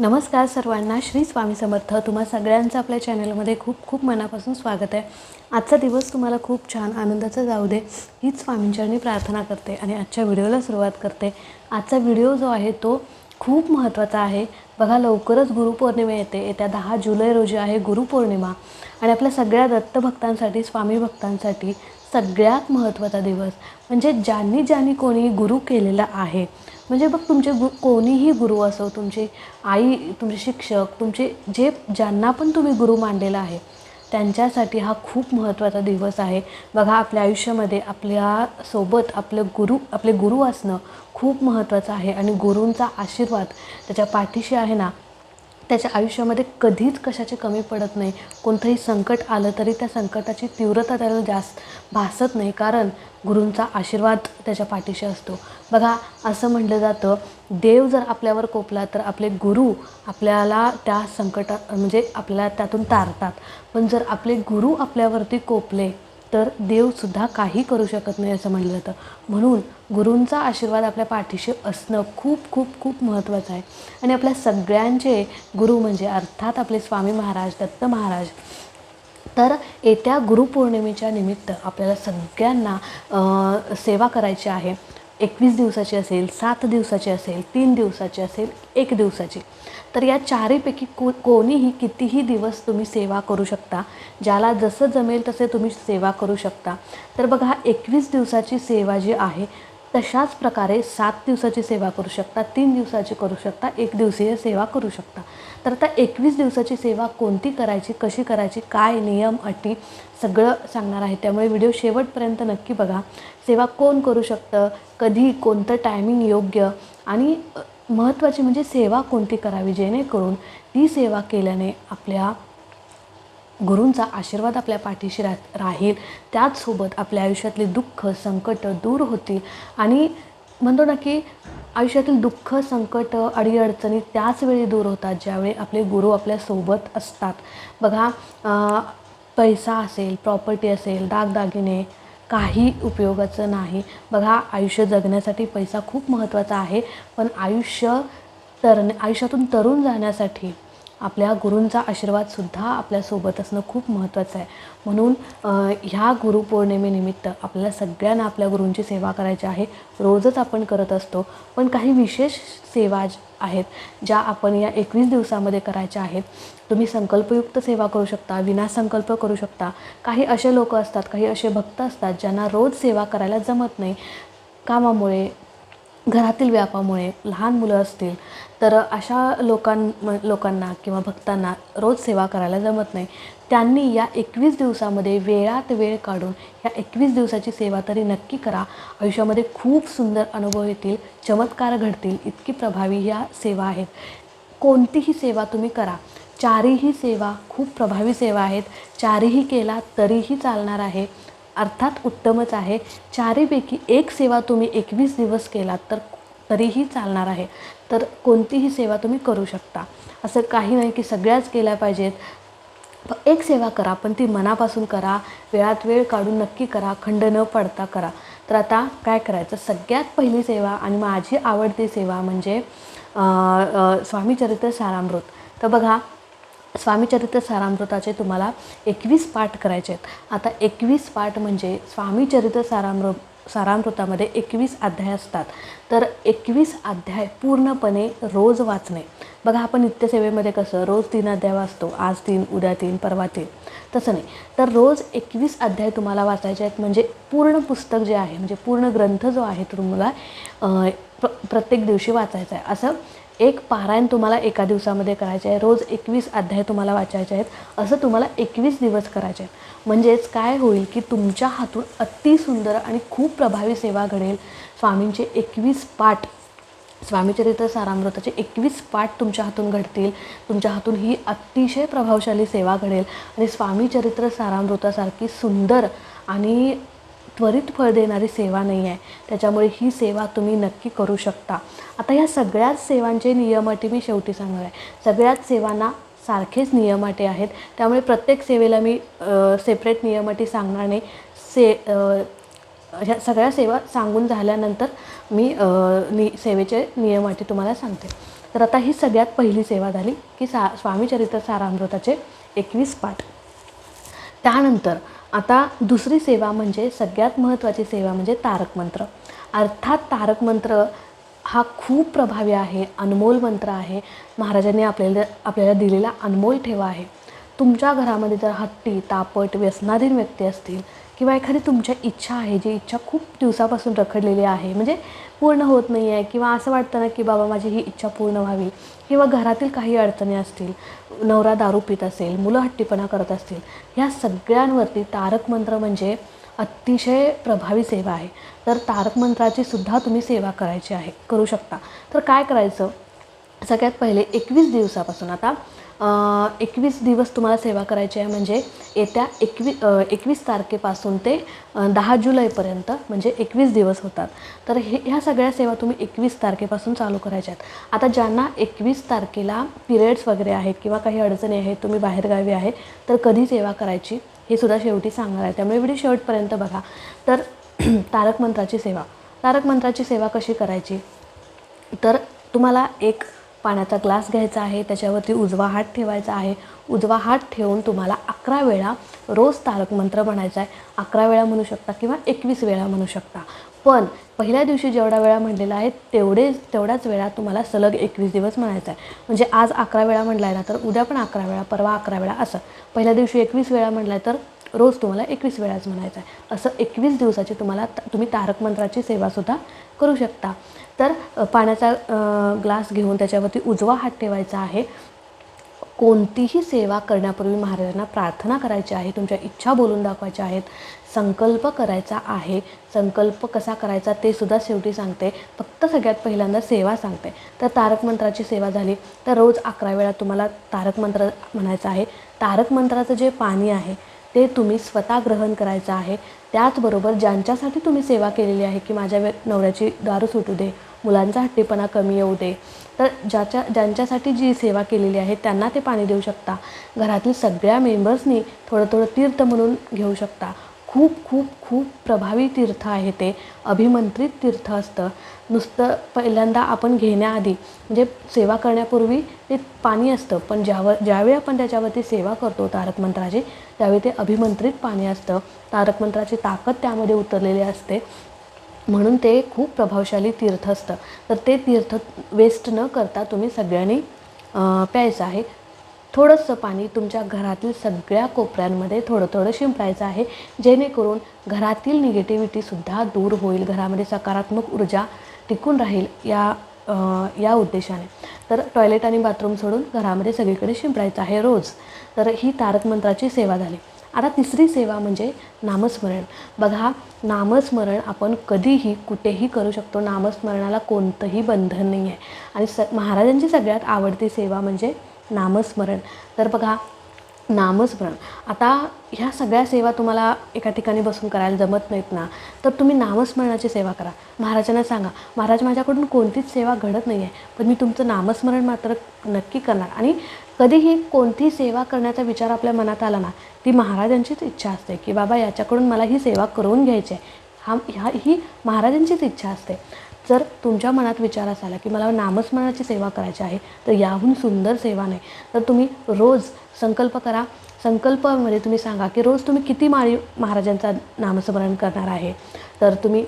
नमस्कार सर्वांना श्री स्वामी समर्थ. तुम्हा सगळ्यांचं आपल्या चॅनलमध्ये खूप खूप मनापासून स्वागत आहे. आजचा दिवस तुम्हाला खूप छान आनंदाचा जाऊ दे हीच स्वामींचरणी प्रार्थना करते आणि आजच्या व्हिडिओला सुरुवात करते. आजचा व्हिडिओ जो आहे तो खूप महत्त्वाचा आहे. बघा लवकरच गुरुपौर्णिमा येते. येत्या दहा जुलै रोजी आहे गुरुपौर्णिमा. आणि आपल्या सगळ्या दत्तभक्तांसाठी स्वामी भक्तांसाठी सगळ्यात महत्त्वाचा दिवस. म्हणजे ज्यांनी ज्यांनी कोणी गुरु केलेला आहे म्हणजे बघ तुमचे गु कोणीही गुरु असो तुमचे आई तुमचे शिक्षक तुमचे जे ज्यांना पण तुम्ही गुरु मानलेला आहे त्यांच्यासाठी हा खूप महत्त्वाचा दिवस आहे. बघा आपल्या आयुष्यामध्ये आपल्यासोबत आपलं गुरु आपले गुरु असणं खूप महत्त्वाचं आहे. आणि गुरूंचा आशीर्वाद त्याच्या पाठीशी आहे ना त्याच्या आयुष्यामध्ये कधीच कशाची कमी पडत नाही. कोणतंही संकट आलं तरी त्या संकटाची तीव्रता त्याला जास्त भासत नाही. कारण गुरूंचा आशीर्वाद त्याच्या पाठीशी असतो. बघा असं म्हटलं जातं देव जर आपल्यावर कोपला तर आपले गुरु आपल्याला त्या संकटात म्हणजे आपल्याला त्यातून तारतात. पण जर आपले गुरु आपल्यावरती कोपले तर देवसुद्धा काही करू शकत नाही असं म्हटलं जातं. म्हणून गुरूंचा आशीर्वाद आपल्या पाठीशी असणं खूप खूप खूप महत्त्वाचं आहे. आणि आपल्या सगळ्यांचे गुरु म्हणजे अर्थात आपले स्वामी महाराज दत्त महाराज. तर येत्या गुरुपौर्णिमेच्या निमित्त आपल्याला सगळ्यांना सेवा करायची आहे. एकवीस दिवसाची असेल सात दिवसाची असेल तीन दिवसाची असेल एक दिवसाची. तर या चारीपैकी को कोणीही कितीही दिवस तुम्ही सेवा करू शकता ज्याला जसं जमेल तसे तुम्ही सेवा करू शकता. तर बघा एकवीस दिवसाची सेवा जी आहे तशाच प्रकारे सात दिवसाची सेवा करू शकता तीन दिवसाची करू शकता एक दिवसीय सेवा करू शकता. तर आता एकवीस दिवसाची सेवा कोणती करायची कशी करायची काय नियम अटी सगळं सांगणार आहे. त्यामुळे व्हिडिओ शेवटपर्यंत नक्की बघा. सेवा कोण करू शकतं कधी कोणतं टायमिंग योग्य आणि महत्त्वाची म्हणजे सेवा कोणती करावी जेणेकरून ती सेवा केल्याने आपल्या गुरूंचा आशीर्वाद आपल्या पाठीशी रा राहील. त्याचसोबत आपल्या आयुष्यातले दुःख संकट दूर होतील. आणि म्हणतो ना की आयुष्यातील दुःख संकट अडीअडचणी त्याच वेळी दूर होतात ज्यावेळी आपले गुरु आपल्यासोबत असतात. बघा पैसा असेल प्रॉपर्टी असेल दागदागिने काही उपयोगाचं नाही. बघा आयुष्य जगण्यासाठी पैसा खूप महत्त्वाचा आहे. पण आयुष्य तर आयुष्यातून तरुण जाण्यासाठी आपल्या गुरूंचा आशीर्वादसुद्धा आपल्यासोबत असणं खूप महत्त्वाचं आहे. म्हणून ह्या गुरुपौर्णिमेनिमित्त आपल्याला सगळ्यांना आपल्या गुरूंची सेवा करायची आहे. रोजच आपण करत असतो पण काही विशेष सेवा ज- आहेत ज्या आपण या एकवीस दिवसामध्ये करायच्या आहेत तुम्ही संकल्पयुक्त सेवा करू शकता विनासंकल्प करू शकता. काही असे लोक असतात काही असे भक्त असतात ज्यांना रोज सेवा करायला जमत नाही. कामामुळे घरातील व्यापामुळे लहान मुलं असतील तर अशा लोकां लोकांना किंवा भक्तांना रोज सेवा करायला जमत नाही. त्यांनी या एकवीस दिवसामध्ये वेळात वेळ काढून या एकवीस दिवसाची सेवा तरी नक्की करा. आयुष्यामध्ये खूप सुंदर अनुभव येतील चमत्कार घडतील इतकी प्रभावी ह्या सेवा आहेत. कोणतीही सेवा तुम्ही करा. चारीही सेवा खूप प्रभावी सेवा आहेत. चारीही केला तरीही चालणार आहे. अर्थात उत्तमच आहे. चारीपैकी एक सेवा तुम्ही एकवीस दिवस केलात तर तरीही चालणार आहे. तर कोणतीही सेवा तुम्ही करू शकता. असं काही नाही की सगळ्याच केल्या पाहिजेत. एक सेवा करा पण ती मनापासून करा वेळात वेळ काढून नक्की करा खंड न पडता करा. तर आता काय करायचं? सगळ्यात पहिली सेवा आणि माझी आवडती सेवा म्हणजे स्वामी चरित्र सारामृत. तर बघा स्वामीचरित्र सारामृताचे तुम्हाला एकवीस पाठ करायचे आहेत. आता एकवीस पाठ म्हणजे स्वामीचरित्र सारामृ सारामृतामध्ये एकवीस अध्याय असतात. तर एकवीस अध्याय पूर्णपणे रोज वाचणे. बघा आपण नित्यसेवेमध्ये कसं रोज तीन अध्याय वाचतो आज तीन उद्या तीन परवा तीन. तसं नाही. तर रोज एकवीस अध्याय तुम्हाला वाचायचे आहेत म्हणजे पूर्ण पुस्तक जे आहे म्हणजे पूर्ण ग्रंथ जो आहे तो तुम्हाला प्र प्रत्येक दिवशी वाचायचा आहे. असं एक पारायण तुम्हाला एका दिवसामध्ये करायचे आहे. रोज एकवीस अध्याय तुम्हाला वाचायचे आहेत. असं तुम्हाला एकवीस दिवस करायचे आहेत. म्हणजेच काय होईल की तुमच्या हातून अति सुंदर आणि खूप प्रभावी सेवा घडेल. स्वामींचे एकवीस पाठ स्वामीचरित्र सारामृताचे एकवीस पाठ तुमच्या हातून घडतील. तुमच्या हातून ही अतिशय प्रभावशाली सेवा घडेल. आणि स्वामीचरित्र सारामृतासारखी सुंदर आणि त्वरित फळ देणारी सेवा नाही आहे. त्याच्यामुळे ही सेवा तुम्ही नक्की करू शकता. आता ह्या सगळ्याच सेवांचे नियम अटी मी शेवटी सांगणार आहे. सगळ्याच सेवांना सारखेच नियम अटी आहेत. त्यामुळे प्रत्येक सेवेला मी सेपरेट नियम अटी सांगणार नाही. से ह्या सगळ्या सेवा सांगून झाल्यानंतर मी नि सेवेचे नियम अटी तुम्हाला सांगते. तर तर आता ही सगळ्यात पहिली सेवा झाली की सा स्वामीचरित्र सारामृताचे एकवीस पाठ. त्यानंतर आता दुसरी सेवा म्हणजे सगळ्यात महत्त्वाची सेवा म्हणजे तारक मंत्र. अर्थात तारक मंत्र हा खूप प्रभावी आहे अनमोल मंत्र आहे. महाराजांनी आपल्याला आपल्याला दिलेला अनमोल ठेवा आहे. तुमच्या घरामध्ये जर हट्टी तापट व्यसनाधीन व्यक्ती असतील किंवा एखादी तुमच्या इच्छा आहे जी इच्छा खूप दिवसापासून रखडलेली आहे म्हणजे पूर्ण होत नाही आहे किंवा असं वाटतं ना की बाबा माझी ही इच्छा पूर्ण व्हावी किंवा घरातील काही अडचणी असतील नवरा दारू पित असेल मुलं हट्टीपणा करत असतील ह्या सगळ्यांवरती तारक मंत्र म्हणजे अतिशय प्रभावी सेवा आहे. तर तारक मंत्राची सुद्धा तुम्ही सेवा करायची आहे करू शकता. तर काय करायचं? सगळ्यात पहिले एकवीस दिवसापासून आता एकवीस दिवस तुम्हाला सेवा करायची आहे. म्हणजे येत्या एकवी एकवीस तारखेपासून ते दहा जुलैपर्यंत म्हणजे एकवीस दिवस होतात. तर हे ह्या सगळ्या सेवा तुम्ही एकवीस तारखेपासून चालू करायच्या आहेत. आता ज्यांना एकवीस तारखेला पिरियड्स वगैरे आहेत किंवा काही अडचणी आहेत तुम्ही बाहेरगावी आहे तर कधी सेवा करायची हे सुद्धा शेवटी सांगणार आहे. त्यामुळे व्हिडिओ शेवटपर्यंत बघा. तर तारक मंत्राची सेवा. तारक मंत्राची सेवा कशी करायची? तर तुम्हाला एक पाण्याचा ग्लास घ्यायचा आहे त्याच्यावरती उजवा हात ठेवायचा आहे. उजवा हात ठेवून तुम्हाला अकरा वेळा रोज तारक मंत्र म्हणायचा आहे. अकरा वेळा म्हणू शकता किंवा एकवीस वेळा म्हणू शकता. पण पहिल्या दिवशी जेवढा वेळा म्हणलेला आहे तेवढे तेवढ्याच वेळा तुम्हाला सलग एकवीस दिवस म्हणायचं आहे. म्हणजे आज अकरा वेळा म्हटला आहे ना तर उद्या पण अकरा वेळा परवा अकरा वेळा असं. पहिल्या दिवशी एकवीस वेळा म्हटलं आहे तर रोज तुम्हाला एकवीस वेळाच म्हणायचं आहे. असं एकवीस दिवसाची तुम्हाला त- तुम्ही तारक मंत्राची सेवासुद्धा करू शकता. तर पाण्याचा ग्लास घेऊन त्याच्यावरती उजवा हात ठेवायचा आहे. कोणतीही सेवा करण्यापूर्वी महाराजांना प्रार्थना करायची आहे तुमच्या इच्छा बोलून दाखवायच्या आहेत संकल्प करायचा आहे. संकल्प कसा करायचा ते सुद्धा शेवटी सांगते. फक्त सगळ्यात पहिल्यांदा सेवा सांगते. तर तारक मंत्राची सेवा झाली. तर रोज अकरा वेळा तुम्हाला तारक मंत्र म्हणायचं आहे. तारक मंत्राचं जे पाणी आहे ते तुम्ही स्वतः ग्रहण करायचं आहे. त्याचबरोबर ज्यांच्यासाठी तुम्ही सेवा केलेली आहे की माझ्या वे नवऱ्याची दारू सुटू दे मुलांचा हट्टीपणा कमी येऊ दे. तर ज्याच्या ज्यांच्यासाठी जी सेवा केलेली आहे त्यांना ते पाणी देऊ शकता. घरातील सगळ्या मेंबर्सनी थोडं थोडं तीर्थ म्हणून घेऊ शकता. खूप खूप खूप प्रभावी तीर्थ आहे ते. अभिमंत्रित तीर्थ असतं. नुसतं पहिल्यांदा आपण घेण्याआधी म्हणजे सेवा करण्यापूर्वी ते पाणी असतं. पण ज्यावर ज्यावेळी आपण त्याच्यावरती सेवा करतो तारक मंत्राची त्यावेळी ते अभिमंत्रित पाणी असतं. तारक मंत्राची ताकद त्यामध्ये उतरलेली असते. म्हणून ते खूप प्रभावशाली तीर्थ असतं. तर ते तीर्थ वेस्ट न करता तुम्ही सगळ्यांनी प्यायचं आहे. थोडंसं पाणी तुमच्या घरातील सगळ्या कोपऱ्यांमध्ये थोडं थोडं शिंपडायचं आहे. जेणेकरून घरातील निगेटिव्हिटीसुद्धा दूर होईल घरामध्ये सकारात्मक ऊर्जा टिकून राहील या या उद्देशाने. तर टॉयलेट आणि बाथरूम सोडून घरामध्ये सगळीकडे शिंपडायचं आहे रोज. तर ही तारक मंत्राची सेवा झाली. आता तिसरी सेवा म्हणजे नामस्मरण. बघा नामस्मरण आपण कधीही कुठेही करू शकतो. नामस्मरणाला कोणतंही बंधन नाही आहे आणि स महाराजांची सगळ्यात आवडती सेवा म्हणजे नामस्मरण. तर बघा नामस्मरण. आता ह्या सगळ्या सेवा तुम्हाला एका ठिकाणी बसून करायला जमत नाहीत ना तर तुम्ही नामस्मरणाची सेवा करा. महाराजांना सांगा महाराज माझ्याकडून कोणतीच सेवा घडत नाही आहे पण मी तुमचं नामस्मरण मात्र नक्की करणार. आणि कधीही कोणती सेवा करण्याचा विचार आपल्या मनात आला ना ती महाराजांचीच इच्छा असते की बाबा याच्याकडून मला ही सेवा करून घ्यायची आहे. हा ह्या ही महाराजांचीच इच्छा असते. जर तुमच्या मनात विचार असाला की मला नामस्मरणाची सेवा करायची आहे तर याहून सुंदर सेवा नाही. तर तुम्ही रोज संकल्प करा. संकल्पामध्ये तुम्ही सांगा की रोज तुम्ही किती माळी महाराजांचा नामस्मरण करणार आहे? तर तुम्ही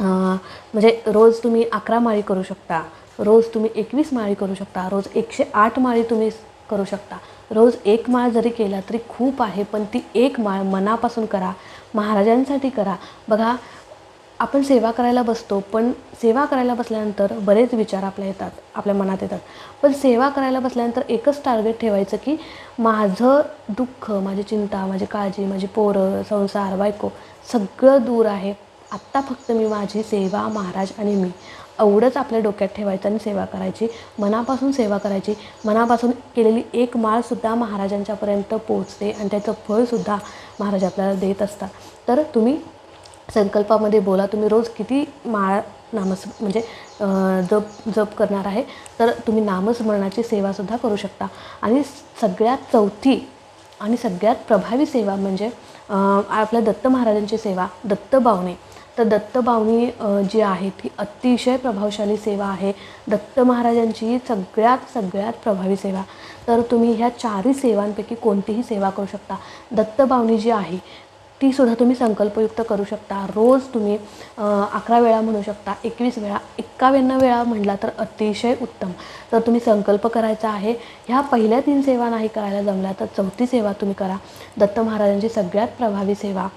म्हणजे रोज तुम्ही अकरा माळी करू शकता. रोज तुम्ही एकवीस माळी करू शकता रोज एकशे आठ माळी तुम्ही करू शकता. रोज एक माळ जरी केला तरी खूप आहे पण ती एक माळ मनापासून करा महाराजांसाठी करा. बघा आपण सेवा करायला बसतो पण सेवा करायला बसल्यानंतर बरेच विचार आपल्या येतात आपल्या मनात येतात. पण सेवा करायला बसल्यानंतर एकच टार्गेट ठेवायचं की माझं दुःख माझी चिंता माझी काळजी माझी पोरं संसार बायको सगळं दूर आहे. आत्ता फक्त मी माझी सेवा महाराज आणि मी. एवढंच आपल्या डोक्यात ठेवायचं आणि सेवा करायची. मनापासून सेवा करायची. मनापासून केलेली एक माळसुद्धा महाराजांच्यापर्यंत पोचते आणि त्याचं फळसुद्धा महाराज आपल्याला देत असतात. तर तुम्ही संकल्पामध्ये बोला तुम्ही रोज किती माळ नामस म्हणजे जप जप करणार आहे? तर तुम्ही नामस्मरणाची सेवासुद्धा करू शकता. आणि सगळ्यात चौथी आणि सगळ्यात प्रभावी सेवा म्हणजे आपल्या दत्त महाराजांची सेवा दत्त बावणे तर दत्तभावनी जी आहे ती अतिशय प्रभावशाली सेवा आहे. दत्त महाराजांची ही सगळ्यात सगळ्यात प्रभावी सेवा. तर तुम्ही ह्या चारही सेवांपैकी कोणतीही सेवा करू शकता. दत्तभावनी जी आहे ती सुद्धा तुम्ही संकल्पयुक्त करू शकता. रोज तुम्ही अकरा वेळा म्हणू शकता एकवीस वेळा एक्कावन्न वेळा म्हटला तर अतिशय उत्तम. तर तुम्ही संकल्प करायचा आहे ह्या पहिल्या तीन सेवा नाही करायला जमल्या तर चौथी सेवा तुम्ही करा. दत्त महाराजांची सगळ्यात प्रभावी सेवा.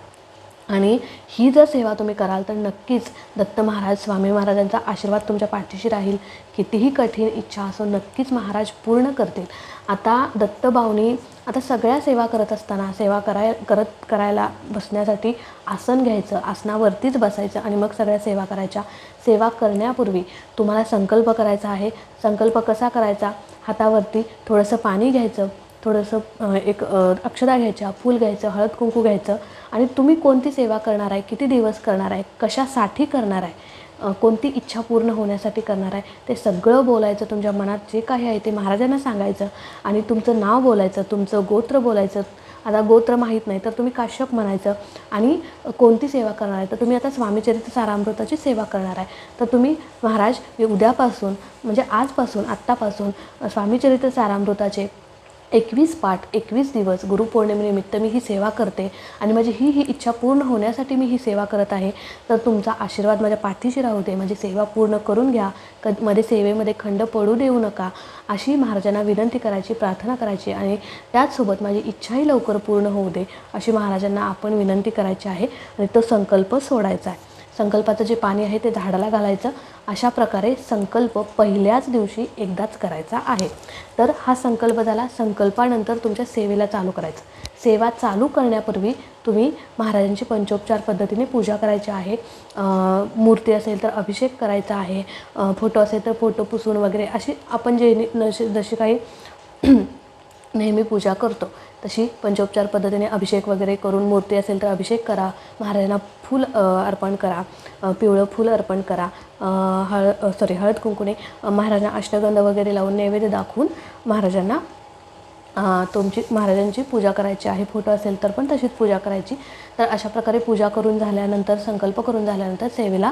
आणि ही जर सेवा तुम्ही कराल तर नक्कीच दत्त महाराज स्वामी महाराजांचा आशीर्वाद तुमच्या पाठीशी राहील. कितीही कठीण इच्छा असो नक्कीच महाराज पूर्ण करतील. आता दत्तबावनी आता सगळ्या सेवा करत असताना सेवा कराय करत करायला बसण्यासाठी आसन घ्यायचं आसनावरतीच बसायचं आणि मग सगळ्या सेवा करायच्या. सेवा करण्यापूर्वी तुम्हाला संकल्प करायचा आहे. संकल्प कसा करायचा? हातावरती थोडंसं पाणी घ्यायचं. थोडंसं एक अक्षदा घ्यायच्या फूल घ्यायचं हळद कुंकू घ्यायचं. आणि तुम्ही कोणती सेवा करणार आहे किती दिवस करणार आहे कशासाठी करणार आहे कोणती इच्छा पूर्ण होण्यासाठी करणार आहे ते सगळं बोलायचं तुमच्या मनात जे काही आहे ते महाराजांना सांगायचं. आणि तुमचं नाव बोलायचं तुमचं गोत्र बोलायचं. आता गोत्र माहीत नाही तर तुम्ही काश्यप म्हणायचं. आणि कोणती सेवा करणार आहे तर तुम्ही आता स्वामीचरित्र सारामृताची सेवा करणार आहे. तर तुम्ही महाराज उद्यापासून म्हणजे आजपासून आत्तापासून स्वामीचरित्र सारामृताचे एकवीस पाठ एकवीस दिवस गुरुपौर्णिमेनिमित्त मी ही सेवा करते आणि माझी ही ही इच्छा पूर्ण होण्यासाठी मी ही सेवा करत आहे. तर तुमचा आशीर्वाद माझ्या पाठीशी राहू दे. माझी सेवा पूर्ण करून घ्या. क मध्ये सेवेमध्ये खंड पडू देऊ नका. अशी महाराजांना विनंती करायची प्रार्थना करायची आणि त्याचसोबत माझी इच्छाही लवकर पूर्ण होऊ दे अशी महाराजांना आपण विनंती करायची आहे आणि तो संकल्प सोडायचा आहे. संकल्पाचं जे पाणी आहे ते झाडाला घालायचं अशा प्रकारे संकल्प पहिल्याच दिवशी एकदाच करायचा आहे. तर हा संकल्प झाला संकल्पानंतर तुमच्या सेवेला चालू करायचं. सेवा चालू करण्यापूर्वी तुम्ही महाराजांची पंचोपचार पद्धतीने पूजा करायची आहे. मूर्ती असेल तर अभिषेक करायचा आहे. फोटो असेल तर फोटो पुसून वगैरे अशी आपण जे नशी जशी काही नेहमी पूजा करतो. तशी पंचोपचार पद्धतीने अभिषेक वगैरे करून मूर्ती असेल तर अभिषेक करा. महाराजांना फूल अर्पण करा. पिवळं फूल अर्पण करा. हळद हळ सॉरी हळद कुंकुने महाराजांना अष्टगंध वगैरे लावून नैवेद्य दाखवून महाराजांना तुमची महाराजांची पूजा करायची आहे. फोटो असेल तर पण तशीच पूजा करायची. तर अशा प्रकारे पूजा करून झाल्यानंतर संकल्प करून झाल्यानंतर सेवेला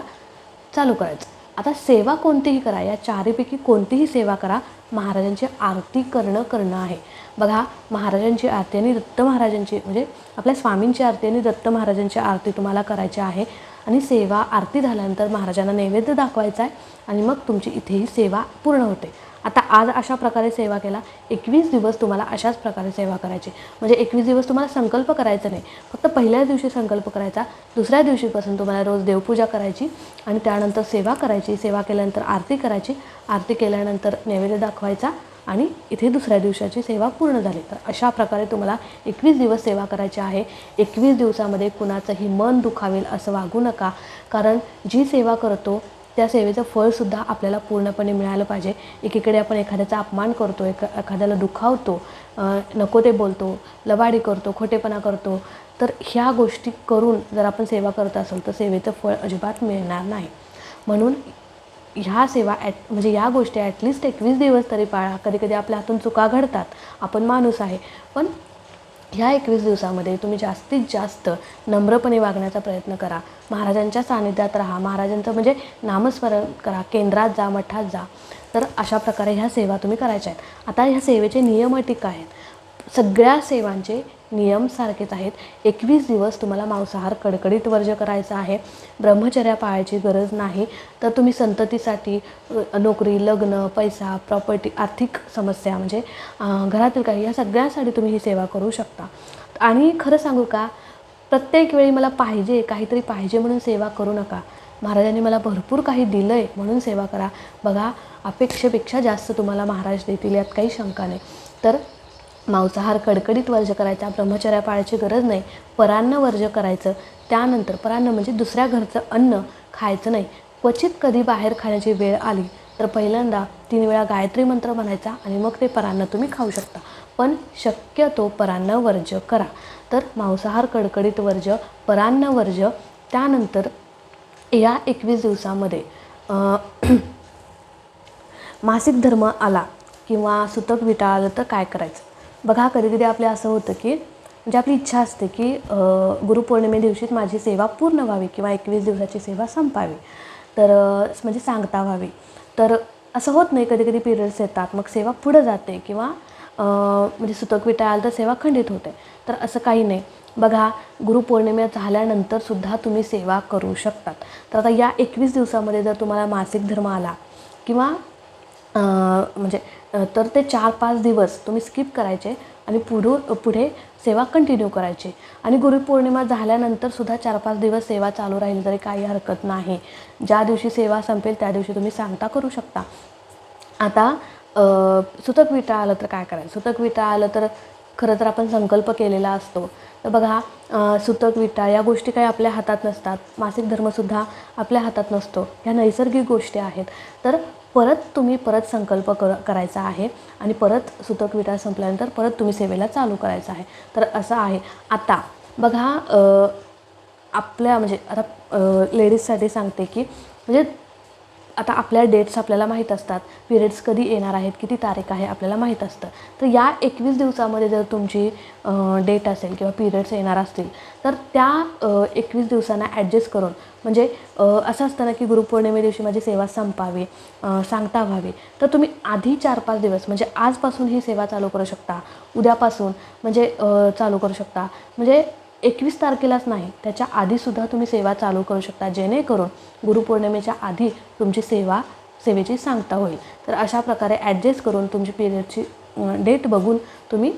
चालू करायचं. आता सेवा कोणतीही करा या चारीपैकी कोणतीही सेवा करा महाराजांची आरती करणं करणं आहे. बघा महाराजांची आरती आणि दत्त महाराजांची म्हणजे आपल्या स्वामींची आरती आणि दत्त महाराजांची आरती तुम्हाला करायची आहे. आणि सेवा आरती झाल्यानंतर महाराजांना नैवेद्य दाखवायचा आहे आणि मग तुमची इथेही सेवा पूर्ण होते. आता आज अशा प्रकारे सेवा केला एकवीस दिवस तुम्हाला अशाच प्रकारे सेवा करायची. म्हणजे एकवीस दिवस तुम्हाला संकल्प करायचा नाही. फक्त पहिल्याच दिवशी संकल्प करायचा दुसऱ्या दिवशीपासून तुम्हाला रोज देवपूजा करायची आणि त्यानंतर सेवा करायची. सेवा केल्यानंतर आरती करायची. आरती केल्यानंतर नैवेद्य दाखवायचा आणि इथे दुसऱ्या दिवसाची सेवा पूर्ण झाली. तर अशा प्रकारे तुम्हाला एकवीस दिवस सेवा करायची आहे. एकवीस दिवसामध्ये कुणाचंही मन दुखावेल असं वागू नका. कारण जी सेवा करतो त्या सेवेचं फळसुद्धा आपल्याला पूर्णपणे मिळालं पाहिजे. एकीकडे आपण एखाद्याचा अपमान करतो एक एखाद्याला दुखावतो नको ते बोलतो लबाडी करतो खोटेपणा करतो तर ह्या गोष्टी करून जर आपण सेवा करत असेल तर सेवेचं फळ अजिबात मिळणार नाही. म्हणून ह्या सेवा ॲट म्हणजे या गोष्टी ॲटलिस्ट एकवीस दिवस तरी पाळा. कधी कधी आपल्या हातून चुका घडतात. आपण माणूस आहे. पण ह्या एकवीस दिवसामध्ये तुम्ही जास्तीत जास्त नम्रपणे वागण्याचा प्रयत्न करा. महाराजांच्या सानिध्यात राहा. महाराजांचं म्हणजे नामस्मरण करा. केंद्रात जा मठात जा. तर अशा प्रकारे ह्या सेवा तुम्ही करायच्या आहेत. आता ह्या सेवेचे नियम अटी काय आहेत? सगळ्या सेवांचे नियम सारखेच आहेत. एकवीस दिवस तुम्हाला मांसाहार कडकडीत वर्ज करायचा आहे. ब्रह्मचर्या पाळायची गरज नाही. तर तुम्ही संततीसाठी नोकरी लग्न पैसा प्रॉपर्टी आर्थिक समस्या म्हणजे घरातील काही या सगळ्यासाठी तुम्ही ही सेवा करू शकता. आणि खरं सांगू का? प्रत्येक वेळी मला पाहिजे काहीतरी पाहिजे म्हणून सेवा करू नका. महाराजांनी मला भरपूर काही दिलं आहे म्हणून सेवा करा. बघा अपेक्षेपेक्षा जास्त तुम्हाला महाराज देतील यात काही शंका नाही. तर मांसाहार कडकडीत वर्ज करायचा ब्रह्मचर्या पाळायची गरज नाही. परान्न वर्ज करायचं. त्यानंतर परान्न म्हणजे दुसऱ्या घरचं अन्न खायचं नाही. क्वचित कधी बाहेर खाण्याची वेळ आली तर पहिल्यांदा तीन वेळा गायत्री मंत्र म्हणायचा आणि मग ते परान्न तुम्ही खाऊ शकता. पण शक्यतो परान्न वर्ज करा. तर मांसाहार कडकडीत वर्ज परान्न वर्ज त्यानंतर या एकवीस दिवसामध्ये मासिक धर्म आला किंवा सुतक विटाळलं तर काय करायचं? बघा कधी कधी आपलं असं होतं की म्हणजे आपली इच्छा असते की गुरुपौर्णिमे दिवशीच माझी सेवा पूर्ण व्हावी किंवा एकवीस दिवसाची सेवा संपावी. तर म्हणजे सांगता व्हावी. तर असं होत नाही कधी कधी पिरियड्स येतात मग सेवा पुढं जाते किंवा म्हणजे सुतक विटा आलं तर सेवा खंडित होते. तर असं काही नाही. बघा गुरुपौर्णिमा झाल्यानंतर सुद्धा तुम्ही सेवा करू शकतात. तर आता या एकवीस दिवसामध्ये जर तुम्हाला मासिक धर्म आला किंवा म्हणजे तर ते चार पाच दिवस तुम्ही स्किप करायचे आणि पुढून पुढे सेवा कंटिन्यू करायची. आणि गुरुपौर्णिमा झाल्यानंतर सुद्धा चार पाच दिवस सेवा चालू राहिली तरी काही हरकत नाही. ज्या दिवशी सेवा संपेल त्या दिवशी तुम्ही सांगता करू शकता. आता सुतक विटा आलं तर काय करायचं? सुतक विटा आलं तर खरं तर आपण संकल्प केलेला असतो. तर बघा सुतक विटा या गोष्टी काही आपल्या हातात नसतात. मासिक धर्मसुद्धा आपल्या हातात नसतो. ह्या नैसर्गिक गोष्टी आहेत. तर परत तुम्ही परत संकल्प कर करायचा आहे आणि परत सुतक विटा संपल्यानंतर परत तुम्ही सेवेला चालू करायचं आहे. तर असं आहे. आता बघा आपल्या म्हणजे आता लेडीजसाठी सांगते की म्हणजे आता आपल्या डेट्स आपल्याला माहीत असतात. पिरियड्स कधी येणार आहेत किती तारीख आहे आपल्याला माहीत असतं. तर या एकवीस दिवसामध्ये जर तुमची डेट असेल किंवा पिरियड्स येणार असतील तर त्या एकवीस दिवसांना ॲडजस्ट करून म्हणजे असं असतं ना की गुरुपौर्णिमे दिवशी माझी सेवा संपावी सांगता व्हावी. तर तुम्ही आधी चार पाच दिवस म्हणजे आजपासून ही सेवा चालू करू शकता. उद्यापासून म्हणजे चालू करू शकता. म्हणजे एकवीस तारखेलाच नाही त्याच्या आधीसुद्धा तुम्ही सेवा चालू करू शकता जेणेकरून गुरुपौर्णिमेच्या आधी तुमची सेवा सेवेची सांगता होईल. तर अशा प्रकारे ॲडजस्ट करून तुमची पिरियडची डेट बघून तुम्ही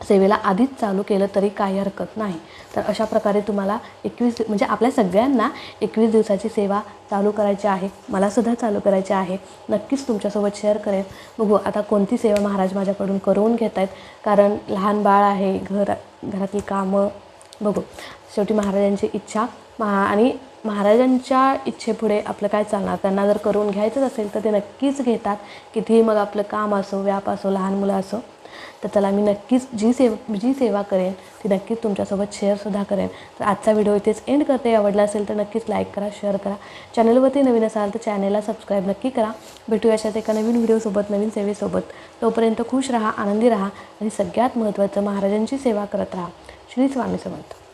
सेवेला आधीच चालू केलं तरी काही हरकत नाही. तर अशा प्रकारे तुम्हाला एकवीस म्हणजे आपल्या सगळ्यांना एकवीस दिवसाची सेवा चालू करायची आहे मलासुद्धा चालू करायची आहे नक्कीच तुमच्यासोबत शेअर करेन. बघू आता कोणती सेवा महाराज माझ्याकडून करून घेत आहेत कारण लहान बाळ आहे घर घरातली कामं बघू. शेवटी महाराजांची इच्छा. महा आणि महाराजांच्या इच्छेपुढे आपलं काय चालणार? त्यांना जर करून घ्यायचंच असेल तर ते नक्कीच घेतात. कितीही मग आपलं काम असो व्याप असो लहान मुलं असो तर त्याला मी नक्कीच जी सेव जी सेवा करेन ती नक्कीच तुमच्यासोबत शेअरसुद्धा करेन. तर आजचा व्हिडिओ इथेच एंड करते. आवडला असेल तर नक्कीच लाईक करा शेअर करा. चॅनलवरती नवीन असाल तर चॅनलला सबस्क्राईब नक्की करा. भेटू अशाच एका नवीन व्हिडिओसोबत नवीन सेवेसोबत. तोपर्यंत खुश राहा आनंदी राहा आणि सगळ्यात महत्त्वाचं महाराजांची सेवा करत राहा. সেদিন বানিয়েছে বলতো